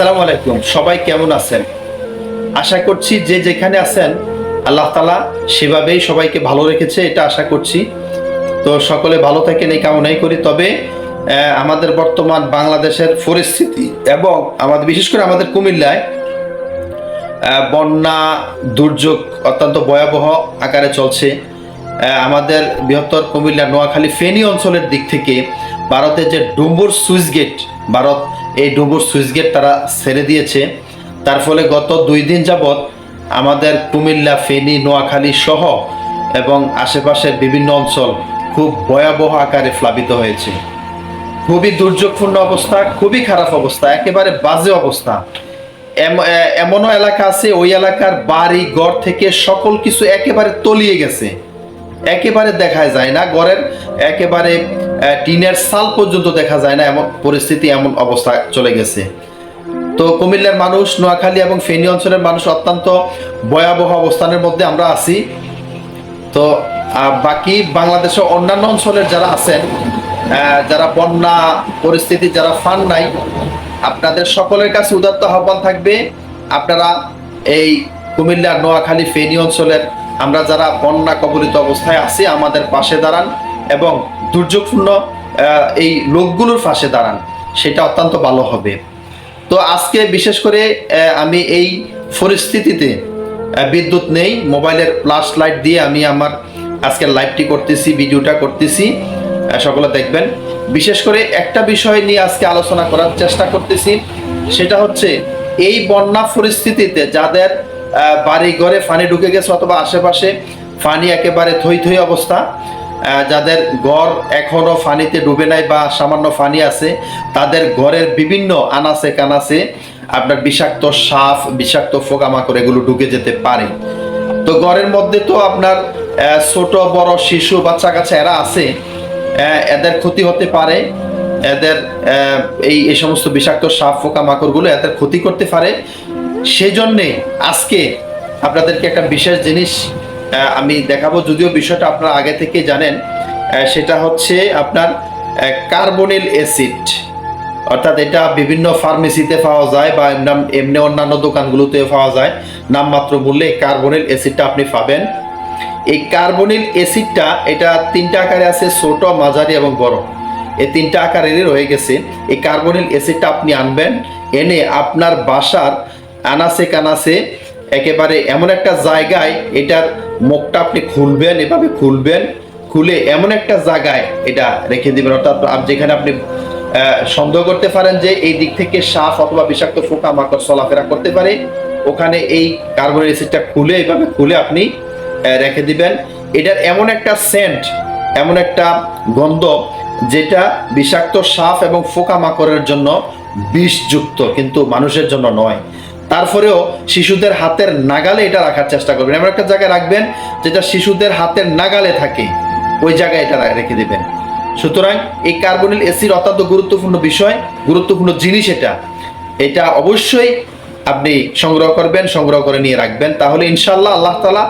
আসসালামু আলাইকুম। সবাই কেমন আছেন? আশা করছি যে যেখানে আছেন, আল্লাহ তালা সেভাবেই সবাইকে ভালো রেখেছে, এটা আশা করছি। তো সকলে ভালো থাকেন, এই কামনাই করি। তবে আমাদের বর্তমান বাংলাদেশের পরিস্থিতি এবং আমাদের, বিশেষ করে আমাদের কুমিল্লায় বন্যা, দুর্যোগ অত্যন্ত ভয়াবহ আকারে চলছে। আমাদের বৃহত্তর কুমিল্লা নোয়াখালী ফেনী অঞ্চলের দিক থেকে ভারতের যে ডুম্বুর সুইচ গেট ভারত এই ডুম্বুর সুইচ গেট তারা ছেড়ে দিয়েছে। তার ফলে গত দুই দিন যাবৎ আমাদের কুমিল্লা, ফেনী, নোয়াখালী সহ এবং আশেপাশের বিভিন্ন অঞ্চল খুব ভয়াবহ আকারে প্লাবিত হয়েছে। খুবই দুর্যোগপূর্ণ অবস্থা, খুবই খারাপ অবস্থা, একেবারে বাজে অবস্থা। এম- এমনও এলাকা আছে, ওই এলাকার বাড়ি, ঘর থেকে সকল কিছু একেবারে তলিয়ে গেছে। একেবারে দেখা যায় না, ঘরের একেবারে টিনের সাল পর্যন্ত দেখা যায় না, এমন পরিস্থিতি, এমন অবস্থা চলে গেছে। তো কুমিল্লার মানুষ, নোয়াখালী এবং ফেনী অঞ্চলের মানুষ অত্যন্ত ভয়াবহ অবস্থানের মধ্যে আমরা আছি। তো বাকি বাংলাদেশের অন্যান্য অঞ্চলের যারা আছেন যারা বন্যা পরিস্থিতি, যারা ফান নাই, আপনাদের সকলের কাছে উদাত্ত আহ্বান থাকবে, আপনারা এই কুমিল্লার নোয়াখালী, ফেনী অঞ্চলের আমরা যারা বন্যা কবলিত অবস্থায় আছি, আমাদের পাশে দাঁড়ান এবং দুর্যোগপূর্ণ এই লোকগুলোর পাশে দাঁড়ান, সেটা অত্যন্ত ভালো হবে। তো আজকে বিশেষ করে আমি এই পরিস্থিতিতে বিদ্যুৎ নেই, মোবাইলের ফ্লাশ লাইট দিয়ে আমি আমার আজকে লাইভটি করতেছি ভিডিওটা করতেছি সকলে দেখবেন। বিশেষ করে একটা বিষয় নিয়ে আজকে আলোচনা করার চেষ্টা করতেছি, সেটা হচ্ছে এই বন্যা পরিস্থিতিতে যাদের বাড়ি ঘরে ফানি ঢুকে গেছে অথবা আশেপাশে ফানি একেবারে থই থই অবস্থা যাদের ঘর এখনও ফানিতে ডুবে নাই বা সামান্য ফানি আছে, তাদের ঘরের বিভিন্ন আনাচে কানাচে আপনার বিষাক্ত সাপ, বিষাক্ত পোকামাকড় এগুলো ঢুকে যেতে পারে। তো ঘরের মধ্যে তো আপনার ছোট, বড় শিশু, বাচ্চা কাচ্চা এরা আছে এদের ক্ষতি হতে পারে, এদের এই এই সমস্ত বিষাক্ত সাপ পোকামাকড়গুলো এদের ক্ষতি করতে পারে। সেই জন্যে আজকে আপনাদেরকে একটা বিশেষ জিনিস আমি দেখাবো, যদিও বিষয়টা আপনারা আগে থেকে জানেন সেটা হচ্ছে আপনার কার্বনিল অ্যাসিড। অর্থাৎ এটা বিভিন্ন ফার্মেসিতে পাওয়া যায় বা এমন- অন্যান্য দোকানগুলোতে পাওয়া যায়। নামমাত্র মূল্যে কার্বনিল অ্যাসিডটা আপনি পাবেন। এই কার্বনিল অ্যাসিডটা, এটা তিনটা আকারে আছে, ছোট, মাঝারি এবং বড়। এই তিনটা আকারেরই রয়ে গেছে। এই কার্বনিল অ্যাসিডটা আপনি আনবেন। এনে আপনার বাসার আনাসে কানাসে একেবারে এমন একটা জায়গায় এটার মুখটা আপনি খুলবেন, এভাবে খুলবেন, খুলে এমন একটা জায়গায় এটা রেখে দিবেন। অর্থাৎ যেখানে আপনি সন্দেহ করতে পারেন যে এই দিক থেকে সাপ অথবা বিষাক্ত পোকা মাকড় চলাফেরা করতে পারে। ওখানে এই কার্বন অ্যাসিডটা খুলে, এভাবে খুলে আপনি রেখে দিবেন। এটার এমন একটা সেন্ট এমন একটা গন্ধ যেটা বিষাক্ত সাপ এবং পোকা মাকড়ের জন্য বিষযুক্ত, কিন্তু মানুষের জন্য নয়। তারপরেও শিশুদের হাতের নাগালে এটা রাখার চেষ্টা করবেন। এমন একটা জায়গায় রাখবেন যেটা শিশুদের হাতের নাগালে থাকে। ওই জায়গায় এটা রেখে দেবেন। সুতরাং এই কার্বনিল এসির অত্যন্ত গুরুত্বপূর্ণ বিষয়, গুরুত্বপূর্ণ জিনিস এটা। এটা অবশ্যই আপনি সংগ্রহ করবেন, সংগ্রহ করে নিয়ে রাখবেন। তাহলে ইনশাল্লাহ আল্লাহ তালা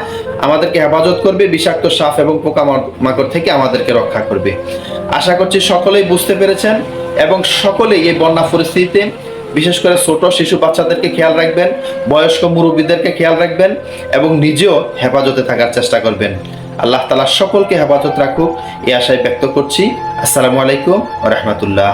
আমাদেরকে হেফাজত করবে, বিষাক্ত সাপ এবং পোকা মাকড় থেকে আমাদেরকে রক্ষা করবে। আশা করছি সকলেই বুঝতে পেরেছেন এবং সকলেই এই বন্যা পরিস্থিতিতে বিশেষ করে ছোট শিশু বাচ্চাদেরকে খেয়াল রাখবেন, বয়স্ক মুরব্বীদেরকে খেয়াল রাখবেন এবং নিজেও হেফাজতে থাকার চেষ্টা করবেন। আল্লাহ তালা সকলকে হেফাজত রাখুক এ আশায় ব্যক্ত করছি। আসসালামু আলাইকুম রহমতুল্লাহ।